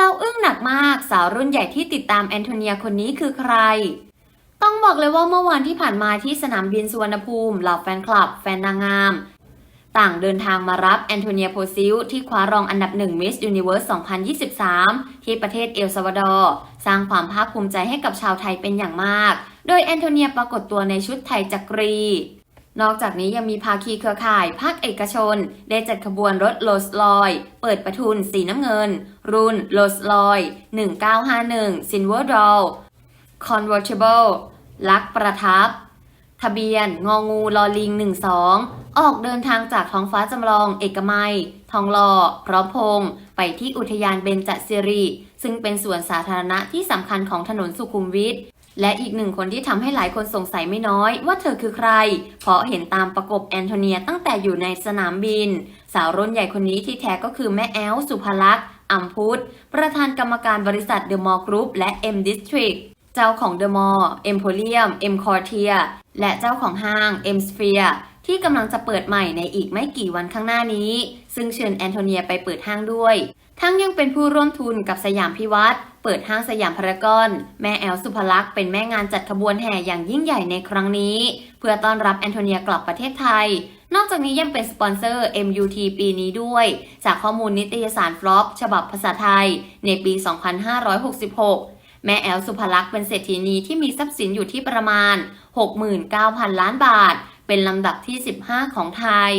แล้วอึ้งหนักมาก สาวรุ่นใหญ่ที่ติดตามแอนโทเนียคนนี้คือใคร ต้องบอกเลยว่าเมื่อวานที่ผ่านมาที่สนามบินสุวรรณภูมิเหล่าแฟนคลับ แฟนนางงาม ต่างเดินทางมารับแอนโทเนียโพซิลที่คว้ารองอันดับหนึ่ง Miss Universe 2023 ที่ประเทศเอลซัลวาดอร์สร้างความภาคภูมิใจให้กับชาวไทยเป็นอย่างมาก โดยแอนโทเนียปรากฏตัวในชุดไทยจักรี นอกจากนี้ยังมีภาคีเครือข่าย ภาคเอกชน ได้จัดขบวนรถโลสลอย เปิดประทุนสีน้ำเงิน รุ่นโลสลอย 1951 Silver Doll Convertible ลักประทับ ทะเบียน งองูลอลิง 12 ออกเดินทางจากท้องฟ้าจำลองเอกมัย ทองหล่อ พร้อมพง ไปที่อุทยานเบญจสิริ ซึ่งเป็นสวนสาธารณะที่สำคัญของถนนสุขุมวิท และอีกหนึ่งคนที่ทำให้หลายคนสงสัยไม่น้อยว่าเธอคือใคร เพราะเห็นตามประกบแอนโทเนียตั้งแต่อยู่ในสนามบิน สาวรุ่นใหญ่คนนี้ที่แท้ก็คือแม่แอลสุภลักษณ์อัมพุทธประธานกรรมการบริษัทเดอะมอลล์กรุ๊ปและ M District เจ้าของเดอะมอลล์เอ็มโพเรียมเอ็มคอร์เทียและเจ้าของห้างเอ็มสเฟีย ที่กำลังจะเปิดใหม่ในอีกไม่กี่วันข้างหน้านี้ ซึ่งเชิญแอนโทเนียไปเปิดห้างด้วย ทั้งยังเป็นผู้ร่วมทุนกับสยามพิวัตรเปิดห้างสยามพารากอน แม่แอลสุภลักษณ์เป็นแม่งานจัดขบวนแห่อย่างยิ่งใหญ่ในครั้งนี้ เพื่อต้อนรับแอนโทเนียกลับประเทศไทย นอกจากนี้ยังเป็นสปอนเซอร์ MUT ปีนี้ด้วย จากข้อมูลนิตยสารฟลอปฉบับภาษาไทย ในปี 2566แม่แอลสุภลักษณ์เป็นเศรษฐีนีที่มีทรัพย์สินอยู่ที่ประมาณ 69,000 ล้านบาท เป็นลำดับที่ 15 ของไทย